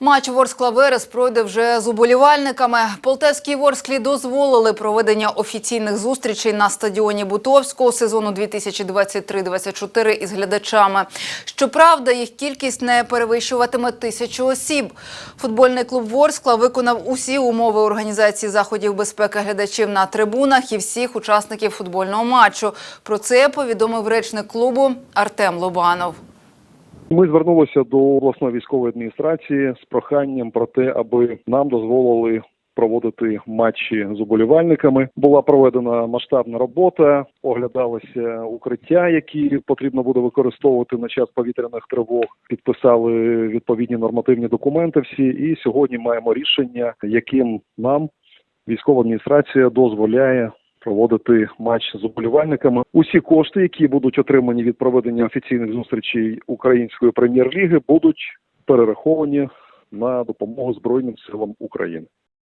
Матч Ворскла Верес пройде вже з уболівальниками. Полтавській Ворсклі дозволили проведення офіційних зустрічей на стадіоні Бутовського сезону 2023-2024 із глядачами. Щоправда, їх кількість не перевищуватиме тисячу осіб. Футбольний клуб Ворскла виконав усі умови організації заходів безпеки глядачів на трибунах і всіх учасників футбольного матчу. Про це повідомив речник клубу Артем Лобанов. Ми звернулися до обласної військової адміністрації з проханням про те, аби нам дозволили проводити матчі з уболівальниками. Була проведена масштабна робота, оглядалися укриття, які потрібно буде використовувати на час повітряних тривог. Підписали відповідні нормативні документи. Всі, і сьогодні маємо рішення, яким нам військова адміністрація дозволяє проводити матч з уболівальниками. Усі кошти, які будуть отримані від проведення офіційних зустрічей української прем'єр-ліги, будуть перераховані на допомогу Збройним силам України.